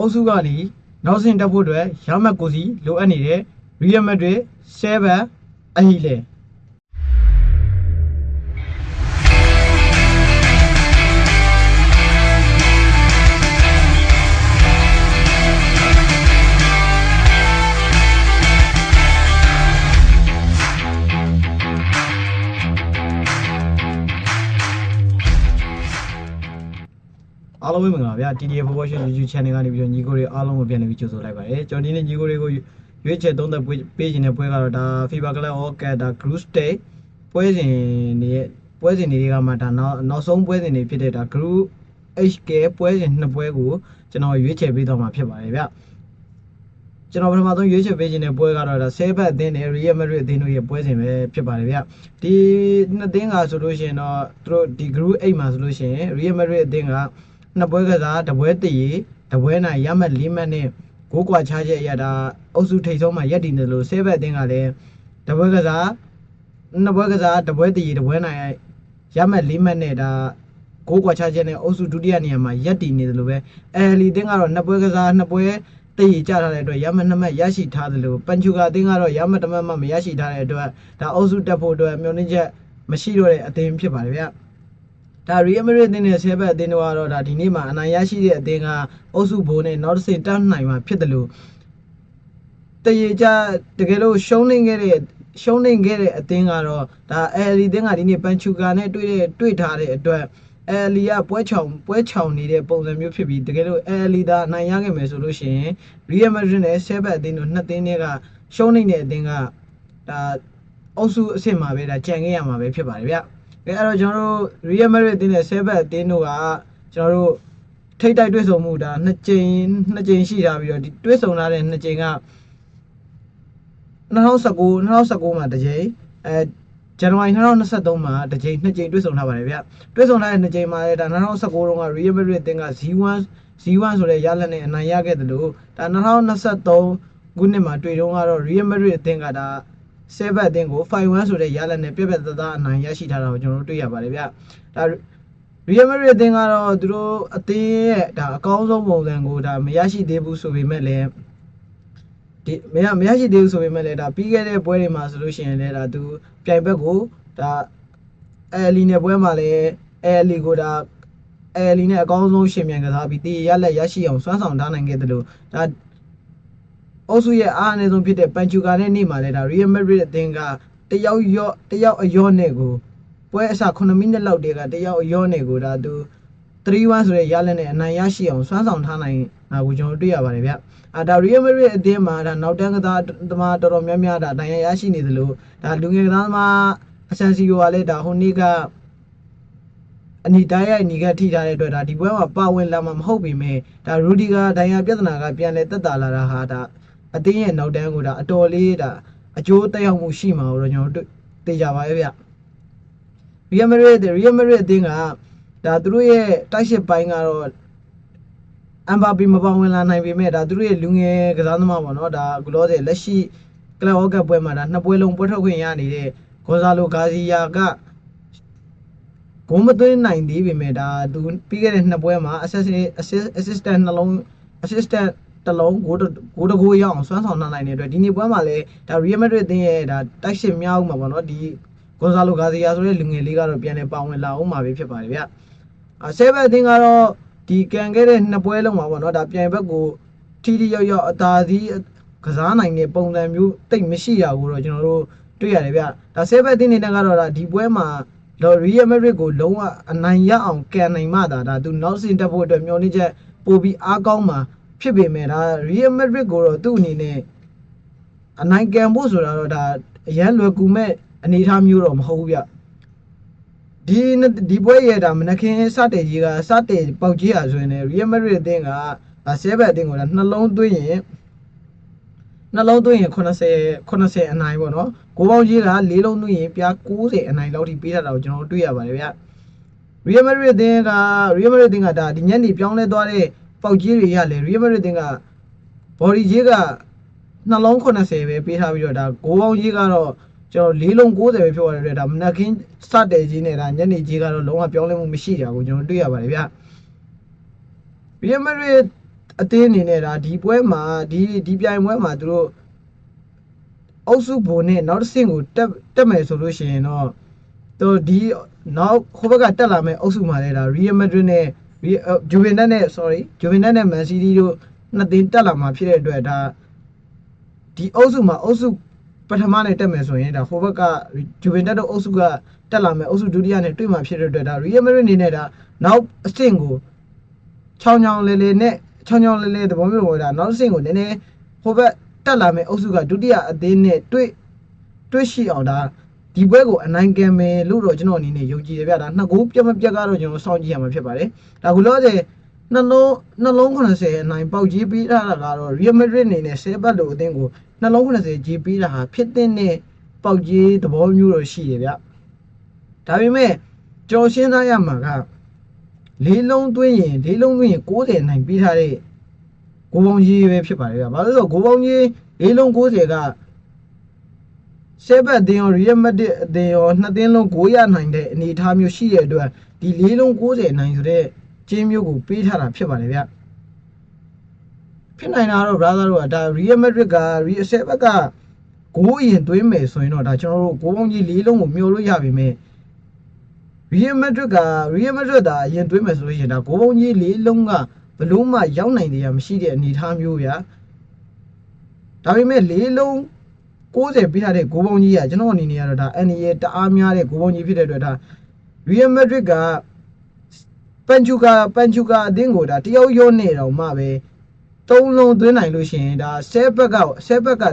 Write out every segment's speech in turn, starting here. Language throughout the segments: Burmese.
အုပ်စုကလီနောက်ဆင့်တက်ဖို့အတွက်ရမတ်ကိုစီလိုအပ်နေတဲ့ Real Madrid 7အဟီလေ အားလုံးပဲမင်္ဂလာပါဗျာ TDF Football Show YouTube Channel ကနေပြီးတော့ညီကိုတွေအားလုံးကိုပြန်လည်ပြီးကြိုဆိုလိုက်ပါတယ်ကျွန်တော်ဒီနေ့ညီကိုတွေကိုရွေးချယ်သုံးသက်ပေးခြင်းတဲ့ပွဲကတော့ဒါ FIBA Club World Cup ဒါ Group Stage ပွဲစဉ်တွေရဲ့ပွဲစဉ်တွေကမှဒါနောက်နောက်ဆုံးပွဲစဉ်တွေဖြစ်တဲ့ဒါ Group HK ပွဲစဉ်နှစ်ပွဲကိုကျွန်တော်ရွေးချယ်ပေးသွားမှာဖြစ်ပါတယ်ဗျာကျွန်တော်ပထမဆုံးရွေးချယ်ပေးခြင်းတဲ့ပွဲကတော့ဒါဆဲဘတ်အသင်းနဲ့ Real Madrid အသင်းတို့ရဲ့ပွဲစဉ်ပဲဖြစ်ပါတယ်ဗျဒီနှစ်သင်းကဆိုလို့ရှိရင်တော့သူတို့ဒီ Group 8မှာဆိုလို့ရှိရင် Real Madrid အသင်းက နှစ်ပွဲကစားတပွဲတည်ရီတပွဲနိုင်ရမှတ်၄မှတ်နဲ့ဂိုးကွာချချက်အရတာအုပ်စုထိပ်ဆုံးမှာရက်တည်နေလို့ဆေးဘက်အသင်းကလည်းတပွဲကစားနှစ်ပွဲကစားတပွဲတည်ရီတပွဲနိုင်ရမှတ်၄မှတ်နဲ့ဒါဂိုးကွာချချက်နဲ့အုပ်စုဒုတိယနေရာမှာရက်တည်နေတယ်လို့ပဲအဲလီအသင်းကတော့နှစ်ပွဲကစားနှစ်ပွဲတည်ရီကြထားတဲ့အတွက်ရမှတ်နှစ်မှတ်ရရှိထားတယ်လို့ပန်ချူကာအသင်းကတော့ရမှတ်တစ်မှတ်မှမရရှိထားတဲ့အတွက်ဒါအုပ်စုတက်ဖို့အတွက်မျှော်လင့်ချက်မရှိတော့တဲ့အသင်းဖြစ်ပါတယ်ဗျာ ဒါ Real Madrid အသင်းနဲ့ဆဲဘက်အသင်းတို့ကတော့ဒါဒီနေ့မှာအနိုင်ရရှိတဲ့အသင်းကအုပ်စုဘိုးနဲ့နောက်တစ်ဆင့်တက်နိုင်မှာဖြစ်တယ်လို့တရေကြတကယ်လို့ရှုံးနေခဲ့တဲ့ရှုံးနေခဲ့တဲ့အသင်းကတော့ဒါအဲလီအသင်းကဒီနေ့ပန်ချူကာနဲ့တွေ့တဲ့တွေ့ထားတဲ့အတွက်အဲလီကပွဲချောင်ပွဲချောင်နေတဲ့ပုံစံမျိုးဖြစ်ပြီးတကယ်လို့အဲလီသာအနိုင်ရခဲ့မယ်ဆိုလို့ရှိရင် Real Madrid နဲ့ဆဲဘက်အသင်းတို့နှစ်သင်းတွေကရှုံးနေတဲ့အသင်းကဒါအုပ်စုအဆင့်မှာပဲဒါကြံခဲ့ရမှာပဲဖြစ်ပါတယ်ဗျ အဲအဲ့တော့ကျွန်တော်တို့ Real Madrid အသင်းနဲ့ Seven အသင်းတို့ကကျွန်တော်တို့ထိတ်တိုက်တွေ့ဆုံမှုဒါနှစ်ကြိမ်နှစ်ကြိမ်ရှိထားပြီးတော့ဒီတွေ့ဆုံလာတဲ့နှစ်ကြိမ်က2019 2019မှာတစ်ကြိမ်အဲဇန်နဝါရီ2023မှာတစ်ကြိမ်နှစ်ကြိမ်တွေ့ဆုံထားပါတယ်ဗျတွေ့ဆုံလာတဲ့နှစ်ကြိမ်မှာလည်းဒါ2019တုန်းက Real Madrid အသင်းက Z1 Z1 ဆိုတဲ့ရလဒ်နဲ့အနိုင်ရခဲ့တယ်လို့ဒါ2023ခုနှစ်မှာတွေ့တုန်းကတော့ Real Madrid အသင်းကဒါ ဆဲဘတ်အသင်းကို5-1ဆိုတဲ့ရလဒ်နဲ့ပြက်ပြက်သားသားအနိုင်ရရှိထားတာကိုကျွန်တော်တို့တွေ့ရပါတယ်ဗျ။ဒါ Real Madrid အသင်းကတော့သူတို့အသင်းရဲ့ဒါအကောင်းဆုံးပုံစံကိုဒါမရရှိသေးဘူးဆိုပေမဲ့လည်းဒီမရမရရှိသေးဘူးဆိုပေမဲ့လည်းဒါပြီးခဲ့တဲ့ပွဲတွေမှာဆိုလို့ရှိရင်လည်းဒါသူပြိုင်ဘက်ကိုဒါအဲလီနဲ့ပွဲမှာလည်းအဲလီကိုဒါအဲလီနဲ့အကောင်းဆုံးရှင်မြန်ကစားပြီးတေးရလက်ရရှိအောင်စွမ်းဆောင်ထားနိုင်ခဲ့တယ်လို့ဒါ အုပ်စုရဲ့အားအနည်းဆုံးဖြစ်တဲ့ပန်ချူကာနဲ့နေမှာလဲဒါ Real Madrid အသင်းကတယောက်ရော့တယောက်အယောနဲ့ကိုပွဲအစ9မိနစ်လောက်တည်းကတယောက်အယောနဲ့ကိုဒါသူ3-1ဆိုတဲ့ရလက်နဲ့အနိုင်ရရှိအောင်စွမ်းဆောင်ထားနိုင်တာကိုကျွန်တော်တွေ့ရပါတယ်ဗျအာဒါ Real Madrid အသင်းမှာဒါနောက်တန်းကစားသမားတော်တော်များများဒါနိုင်ရရရှိနေသလိုဒါလူငယ်ကစားသမားအဆန်စီယိုကလည်းဒါဟိုနေ့ကအနီတိုင်းရိုက်ညီကထိထားတဲ့အတွက်ဒါဒီပွဲမှာပါဝင်လာမှာမဟုတ်ပေမဲ့ဒါရူဒီဂါဒိုင်ယာပြဿနာကပြန်လဲတက်တာလာတာဟာဒါ အသင်းရဲ့နောက်တန်းကိုဒါအတော်လေးဒါအကျိုးတက်ရောက်မှုရှိမှာတော့ကျွန်တော်တို့သိကြပါရဲ့ဗျ။ Real Madrid Real Madrid အသင်းကဒါသူတို့ရဲ့တိုက်ရှစ်ပိုင်းကတော့အမ်ဘာပီမပေါဝင်လာနိုင်ပေမဲ့ဒါသူတို့ရဲ့လူငယ်ကစားသမားပေါ့နော်ဒါဂလောတဲ့လက်ရှိကလပ်ဝကပွဲမှာဒါနှစ်ပွဲလုံးပွဲထွက်ခွင့်ရနေတဲ့ဂွန်ဇာလိုဂါစီယာကဂုံးမသွင်းနိုင်သေးပေမဲ့ဒါသူပြီးခဲ့တဲ့နှစ်ပွဲမှာ assistant assistant နှလုံး assistant တစ်လုံးဂိုးဂိုးတကိုးရအောင်စွမ်းဆောင်နိုင်တဲ့အတွက်ဒီနေ့ပွဲမှာလည်းဒါ Real Madrid အသင်းရဲ့ဒါတိုက်စစ်များဦးမှာပေါ့နော်ဒီဂွန်ဇာလိုဂါစီယာဆိုတဲ့လူငယ်လေးကတော့ပြန်လည်ပါဝင်လာအောင်မှာပဲဖြစ်ပါတယ်ဗျ။အဲဆဲဘက်အသင်းကတော့ဒီကန်ခဲ့တဲ့နှစ်ပွဲလုံးမှာပေါ့နော်ဒါပြိုင်ဘက်ကိုထီထီရောက်ရောက်အသာစီးကစားနိုင်တဲ့ပုံစံမျိုးတိတ်မရှိရဘူးတော့ကျွန်တော်တို့တွေ့ရတယ်ဗျ။ဒါဆဲဘက်အသင်းနေတဲ့ကတော့ဒါဒီပွဲမှာတော့ Real Madrid ကိုလုံးဝအနိုင်ရအောင်ကန်နိုင်မှသာဒါသူနောက်ဆင်တက်ဖို့အတွက်မျှော်လင့်ချက်ပို့ပြီးအားကောင်းမှာ ဖြစ်ပေမဲ့ဒါ Real Madrid ကိုတော့သူ့အနေနဲ့အနိုင်ကန်ဖို့ဆိုတာတော့ဒါအရန်လွယ်ကူမဲ့အနေအထားမျိုးတော့မဟုတ်ဘူးဗျဒီနှစ်ဒီပွဲရဲ့ဒါမနခင်စတဲ့ကြီးကစတဲ့ပေါက်ကြီးဟာဆိုရင်လည်း Real Madrid အသင်းကဆဲဘက်အသင်းကိုဒါနှလုံးသွင်းရင်နှလုံးသွင်းရင်80 80အနိုင်ပေါ့နော်ကိုပေါင်းကြီးက၄လုံးသွင်းရင်ပြား90အနိုင်လောက်ထိပေးထားတာကိုကျွန်တော်တို့တွေ့ရပါတယ်ဗျ Real Madrid အသင်းက Real Madrid အသင်းကဒါဒီညနေပြောင်းလဲသွားတဲ့ ပေါက်ကြီးတွေရလေ Real Madrid အသင်းက body ကြီးကနှလုံး80ပဲပေးထားပြီးတော့ဒါကိုပေါင်းကြီးကတော့ကျွန်တော်၄လုံး90ပဲပြောရတဲ့အတွက်ဒါမနက်ခင်းစတဲ့ကြီးနဲ့ဒါညနေကြီးကတော့လုံးဝပြောင်းလဲမှုမရှိတာကိုကျွန်တော်တွေ့ရပါတယ်ဗျ Real Madrid အသင်းအနေနဲ့ဒါဒီပွဲမှာဒီဒီပြိုင်ပွဲမှာသူတို့အုပ်စုဘုံနဲ့နောက်တစ်ဆင့်ကိုတက်တက်မယ်ဆိုလို့ရှိရင်တော့သူဒီနောက်ဟိုဘက်ကတက်လာမယ့်အုပ်စုမှာလည်းဒါ Real Madrid နဲ့ Juventus နဲ့ sorry Juventus နဲ့ Man City တို့နှစ်သင်းတက်လာမှာဖြစ်တဲ့အတွက်ဒါဒီအုပ်စုမှာအုပ်စုပထမနဲ့တက်မယ်ဆိုရင်ဒါဟိုဘက်က Juventus တို့အုပ်စုကတက်လာမယ်အုပ်စုဒုတိယနဲ့တွေ့မှာဖြစ်တဲ့အတွက်ဒါ Real Madrid အနေနဲ့ဒါနောက်အဆင့်ကိုချောင်းချောင်းလေးလေးနဲ့ချောင်းချောင်းလေးလေးသဘောမျိုးပေါ်တာနောက်တစ်ဆင့်ကိုနည်းနည်းဟိုဘက်တက်လာမယ့်အုပ်စုကဒုတိယအသင်းနဲ့တွေ့တွေ့ရှိအောင်ဒါ ဒီပွဲကိုအနိုင်ကံမယ်လို့တော့ကျွန်တော်အနေနဲ့ယုံကြည်ရပြဒါနှစ်ကိုပြတ်မပြတ်ကတော့ကျွန်တော်စောင့်ကြည့်ရမှာဖြစ်ပါတယ်ဒါကူလို့ဆိုနှလုံးနှလုံး80အနိုင်ပေါက်ကြီးပြီးတာကတော့ Real Madrid အနေနဲ့10ဘတ်လို့အသင်းကိုနှလုံး80ကြီးပြီးတာဟာဖြစ်တဲ့နဲ့ပေါက်ကြီးသဘောမျိုးတော့ရှိတယ်ဗျဒါပေမဲ့ကျွန်တော်ရှင်းသားရမှာကလေးလုံးသွင်းရင်လေးလုံးသွင်းရင်60နိုင်ပြီးထားတဲ့ကိုပေါင်းကြီးပဲဖြစ်ပါတယ်ဗျ။ဘာလို့လဲဆိုတော့ကိုပေါင်းကြီးလေးလုံး60က ဆေဘတ်တင်ရောရီယမက်တစ်အတင်ရောနှစ်တင်းလုံး900ရနိုင်တဲ့အနေအထားမျိုးရှိတဲ့အတွက်ဒီလေးလုံး60နိုင်ဆိုတဲ့ကျင်းမျိုးကိုပေးထားတာဖြစ်ပါတယ်ဗျ။ဖြစ်နိုင်တာတော့ brother တို့ကဒါ Real Madrid က Real ဆေဘတ်ကကိုအရင်သွင်းမယ်ဆိုရင်တော့ဒါကျွန်တော်တို့ကိုပေါင်းကြီးလေးလုံးကိုမျှော်လို့ရပါမယ်။ Real Madrid က Real Madrid ဒါအရင်သွင်းမယ်ဆိုလို့ရှိရင်ဒါဂိုးပုံကြီးလေးလုံးကဘလို့မှရောက်နိုင်တယ်ရမရှိတဲ့အနေအထားမျိုးဗျာဒါပေမဲ့လေးလုံး 60ပြထားတဲ့ဂိုးပုံကြီးကကျွန်တော်အနေနဲ့ကတော့ဒါ NE တအားများတဲ့ဂိုးပုံကြီးဖြစ်တဲ့အတွက်ဒါ Real Madrid ကပန်ချူကာပန်ချူကာအသင်းကိုဒါတယောက်ရောနေတော့မှပဲသုံးလုံးသွင်းနိုင်လို့ရှိရင်ဒါဆဲဘက်ကဆဲဘက်က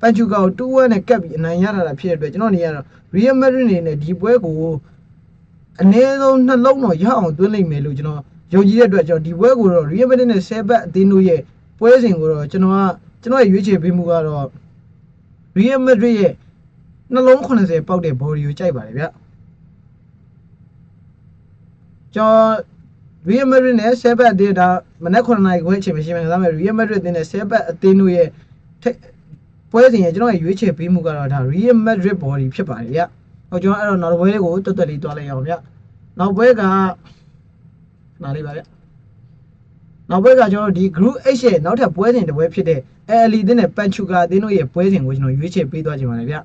ပန်ချူကာကို2-1နဲ့ကပ်ပြီးအနိုင်ရတာဖြစ်တဲ့အတွက်ကျွန်တော်အနေနဲ့ကတော့ Real Madrid အနေနဲ့ဒီပွဲကိုအနည်းဆုံးနှလုံးတော့ရအောင်သွင်းလိုက်မယ်လို့ကျွန်တော်ယုံကြည်တဲ့အတွက်ကျွန်တော်ဒီပွဲကိုတော့ Real Madrid နဲ့7ဘတ်အသင်းတို့ရဲ့ပွဲစဉ်ကိုတော့ကျွန်တော်ကကျွန်တော်ရဲ့ရွေးချယ်ပေးမှုကတော့ Real Madrid ရဲ့နှလုံး80ပေါက်တဲ့ body ကိုကြိုက်ပါတယ်ဗျကျွန်တော် Real Madrid နဲ့7ဘတ်အသင်းဒါမနက်9နာရီခွဲအချိန်မရှိမှဒါပေမဲ့ Real Madrid အသင်းနဲ့7ဘတ်အသင်းတို့ရဲ့ပွဲစဉ်ရဲ့ကျွန်တော်ရဲ့ရွေးချယ်ပေးမှုကတော့ဒါ Real Madrid body ဖြစ်ပါတယ်ဗျဟောကျွန်တော်အဲ့တော့နောက်ဘွဲလေးကိုတွတ်တွတ်လေးတွားလိုက်အောင်ဗျနောက်ဘွဲကနားလေးပါဗျ နောက်ဘွဲကကျွန်တော်ဒီ group H ရဲ့နောက်ထပ်ပွဲစဉ်တစ်ပွဲဖြစ်တဲ့ Ali တင်းနဲ့ Panchuka တင်းတို့ရဲ့ပွဲစဉ်ကိုကျွန်တော်ရွေးချယ်ပေးသွားခြင်းပါတယ်ဗျ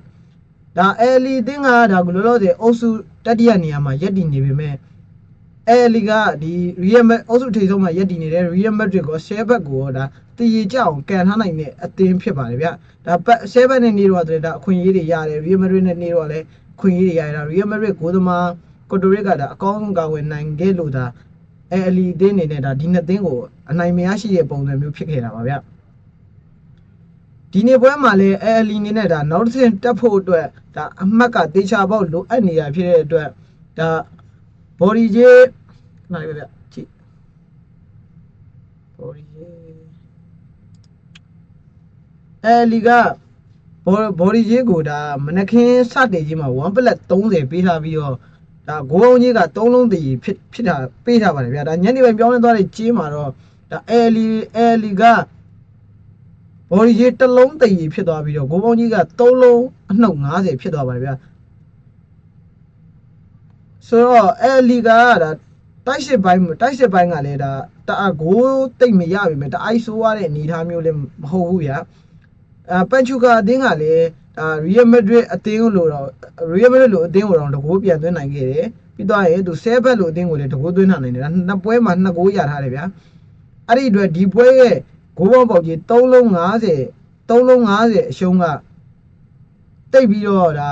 ဒါ Ali တင်းကဒါကလောလောဆယ်အုပ်စုတတိယနေရာမှာရပ်တည်နေပေမဲ့ Ali ကဒီ Real Madrid အုပ်စုထိပ်ဆုံးမှာရပ်တည်နေတဲ့ Real Madrid ကို10ဘက်ကိုဒါတည်ရကြအောင်ကန်ထားနိုင်တဲ့အသင်းဖြစ်ပါတယ်ဗျဒါ7ဘက်နဲ့နေတော့ဆိုတော့ဒါအခွင့်အရေးတွေရတယ် Real Madrid နဲ့နေတော့လည်းခွင့်ရရတာ Real Madrid ကိုသမားကိုတိုရစ်ကဒါအကောင်းဆုံးကာဝယ်နိုင်ခဲ့လို့ဒါ အဲအလီအသင်းအနေနဲ့ဒါဒီနှစ်သင်းကိုအနိုင်မရရှိတဲ့ပုံစံမျိုးဖြစ်ခဲ့တာပါဗျဒီနေ့ပွဲမှာလည်းအဲအလီအနေနဲ့ဒါနောက်တစ်ဆင့်တက်ဖို့အတွက်ဒါအမှတ်ကတေချာပေါက်လိုအပ်နေတာဖြစ်တဲ့အတွက်ဒါ body ကြီးခဏလေးပဲဗျကြည့် body ကြီးအဲလီက body ကြီးကိုဒါမနက်ခင်းစတင်ကြီးမှာ1 plus 30ပေးထားပြီးတော့ ဒါဂိုးအောင်ကြီးက3လုံးတည်ဖြစ်ဖြစ်တာပေးထားပါတယ်ဗျာဒါညနေပိုင်းပြောင်းလဲသွားတဲ့ကြီးမှာတော့ဒါ LE LE က body ကြီးတစ်လုံးတည်ဖြစ်သွားပြီးတော့ဂိုးအောင်ကြီးက3လုံးအနှုတ်90ဖြစ်သွားပါတယ်ဗျာဆိုတော့ LE ကဒါတိုက်စစ်ပိုင်းတိုက်စစ်ပိုင်းကလည်းဒါတအဂိုးတိတ်မရပြီမဲ့တအိုက်ဆိုးရတဲ့အနေအထားမျိုးလည်းမဟုတ်ဘူးဗျာအပန်ချူကာအသင်းကလည်း ဒါ Real Madrid အသင်းကိုလို့တော့ Real Madrid လို့အသင်းကိုတော့တကိုးပြန်သွင်းနိုင်ခဲ့တယ်ပြီးတော့ရင်သူ7ဘက်လို့အသင်းကိုလည်းတကိုးသွင်းနိုင်တယ်ဒါနှစ်ပွဲမှာနှစ်ကိုးရထားတယ်ဗျာအဲ့ဒီအတွက်ဒီပွဲရဲ့ဂိုးပေါင်းပေါက်ကြီး3လုံး50 3လုံး50အရှုံးကတိတ်ပြီးတော့ဒါ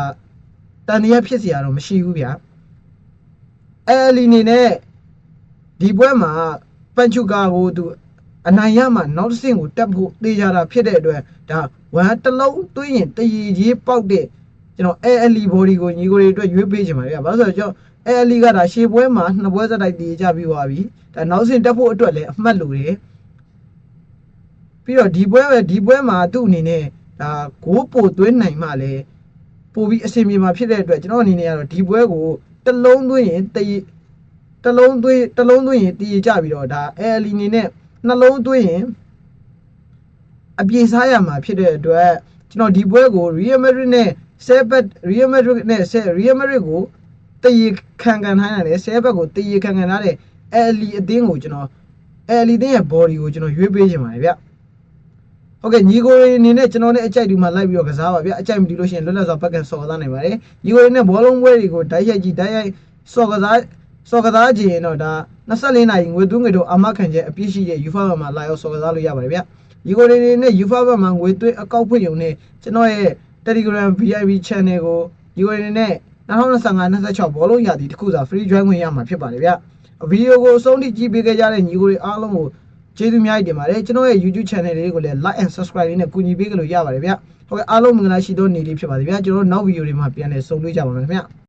တန်တရားဖြစ်เสียတော့မရှိဘူးဗျာအဲလီနေနဲ့ဒီပွဲမှာပန်ချူကာကိုသူအနိုင်ရမှနောက်တစ်ဆင့်ကိုတက်ဖို့တေးကြတာဖြစ်တဲ့အတွက်ဒါ ဝမ်တစ်လုံးတွေးရင်တရီကြီးပေါက်တဲ့ကျွန်တော် ALE body ကိုညီကိုတွေအတွက်ရွေးပေးချင်ပါတယ်ဗျာဘာလို့ဆိုတော့ကျွန်တော် ALE ကဒါရှေ့ပွဲမှာနှစ်ပွဲစတိုက်တည်ကြပြီးသွားပြီဒါနောက်ဆင့်တက်ဖို့အတွက်လည်းအမှတ်လိုတယ်ပြီးတော့ဒီပွဲပဲဒီပွဲမှာသူ့အနေနဲ့ဒါဂိုးပိုသွင်းနိုင်မှလည်းပို့ပြီးအဆင်ပြေမှာဖြစ်တဲ့အတွက်ကျွန်တော်အနေနဲ့ကတော့ဒီပွဲကိုတစ်လုံးသွင်းရင်တရီတစ်လုံးသွင်းတစ်လုံးသွင်းရင်တည်ကြပြီးတော့ဒါ ALE အနေနဲ့နှလုံးသွင်းရင် အပြေစားရမှာဖြစ်တဲ့အတွက်ကျွန်တော်ဒီပွဲကို Real Madrid နဲ့ Celtic Real Madrid နဲ့ Real Madrid ကိုတည်ခံခံထားရတယ် Celtic ကိုတည်ခံခံထားတဲ့ Ali အသင်းကိုကျွန်တော်အဲအလီတင်းရဲ့ body ကိုကျွန်တော်ရွေးပေးခြင်းပါတယ်ဗျဟုတ်ကဲ့ညီကိုတွေအနေနဲ့ကျွန်တော်နဲ့အကြိုက်ဒီမှာလိုက်ပြီးတော့ကစားပါဗျအကြိုက်မတီလို့ရှိရင်လွတ်လပ်စွာဘက်ကင်ဆော်ကစားနိုင်ပါတယ်ညီကိုတွေနဲ့ဘောလုံးပွဲတွေကိုဓာတ်ရိုက်ကြည့်ဓာတ်ရိုက်ဆော်ကစားဆော်ကစားကြည့်ရင်တော့ဒါ24နာရီငွေသွင်းငွေတို့အမခံချက်အပြည့်ရှိတဲ့ UFA ဘက်မှာလာရောက်ဆော်ကစားလို့ရပါတယ်ဗျ ညီကိုတွေအနေနဲ့ UFA ဘက်မှာငွေသွင်းအကောက်ဖွင့်ရုံနဲ့ကျွန်တော်ရဲ့ Telegram VIP channel ကိုညီကိုတွေနဲ့2025-26ဘောလုံးရာသီတစ်ခုစာ free join ဝင်ရမှာဖြစ်ပါတယ်ဗျဗီဒီယိုကိုအဆုံးထိကြည့်ပေးခဲ့ကြတဲ့ညီကိုတွေအားလုံးကိုကျေးဇူးအများကြီးတင်ပါတယ်ကျွန်တော်ရဲ့ YouTube channel လေးကိုလည်း like and subscribe လေးနဲ့ကူညီပေးကြလို့ရပါတယ်ဗျဟုတ်ကဲ့အားလုံးမင်္ဂလာရှိသောနေ့လေးဖြစ်ပါစေဗျကျွန်တော်တို့နောက်ဗီဒီယိုတွေမှာပြန်လည်ဆုံတွေ့ကြပါမယ်ခင်ဗျ